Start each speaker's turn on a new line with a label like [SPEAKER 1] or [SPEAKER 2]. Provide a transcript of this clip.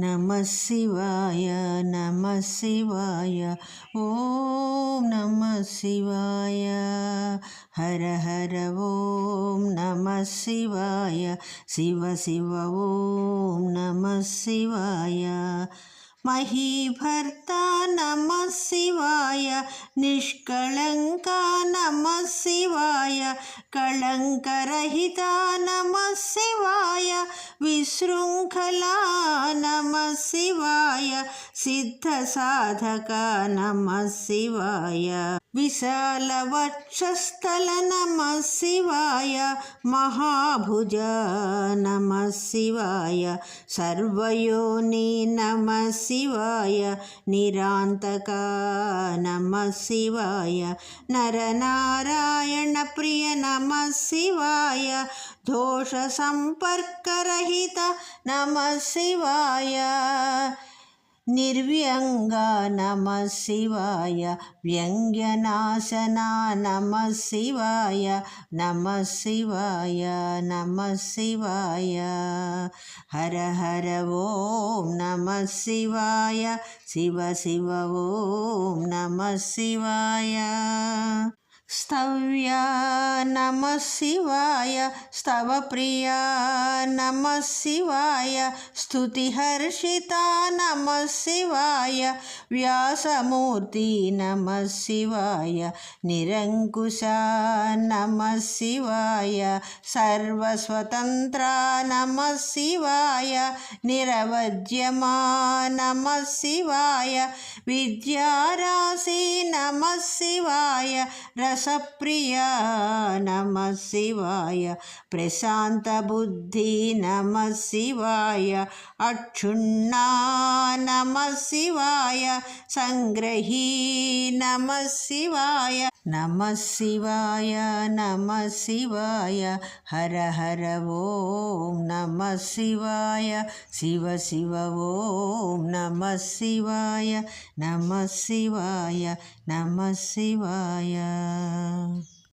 [SPEAKER 1] నమ శివాయ నమ శివాయ ఓం నమ శివాయ. హర హర ఓం నమ శివాయ శివ శివ ఓం నమ శివాయ. మహీభర్త నమ శివాయ నిష్కళంక నమ శివాయ కళంకరహిత నమ శివాయ విశృంఖలా నమ శివాయ సిద్ధ సాధక నమ శివాయ. విశాల వక్షస్థల నమ శివాయ మహాభుజ నమ శివాయ. సర్వయోని నమ శివాయ నిరాంతక నమ శివాయ. నరనారాయణ ప్రియ నమ శివాయ దోష సంపర్కరహిత సహిత నమ శివాయ. నిర్వ్యంగా నమ శివాయ. వ్యంగ్యనాశన నమ శివాయ. నమ శివాయ నమ శివాయ. హర హర ఓం నమ శివాయ. శివ శివ ఓం నమ శివాయ. स्तव्या नमः शिवाय स्तवप्रिया नमः शिवाय स्तुतिहर्षिता नमः शिवाय व्यासमूर्ति नमः शिवाय निरङ्कुशा नमः शिवाय सर्वस्वतन्त्रा नमः शिवाय निरवज्यमा नमः शिवाय విద్యారాశి నమ శివాయ రసప్రియ నమ శివాయ ప్రశాంత బుద్ధి నమ శివాయ అక్షుణ్ణా నమ శివాయ సంగ్రహీ నమ శివాయ నమ శివాయ నమ శివాయ హర హర ఓం నమ శివాయ శివ శివ ఓం నమ శివాయ నమ శివాయ నమ శివాయ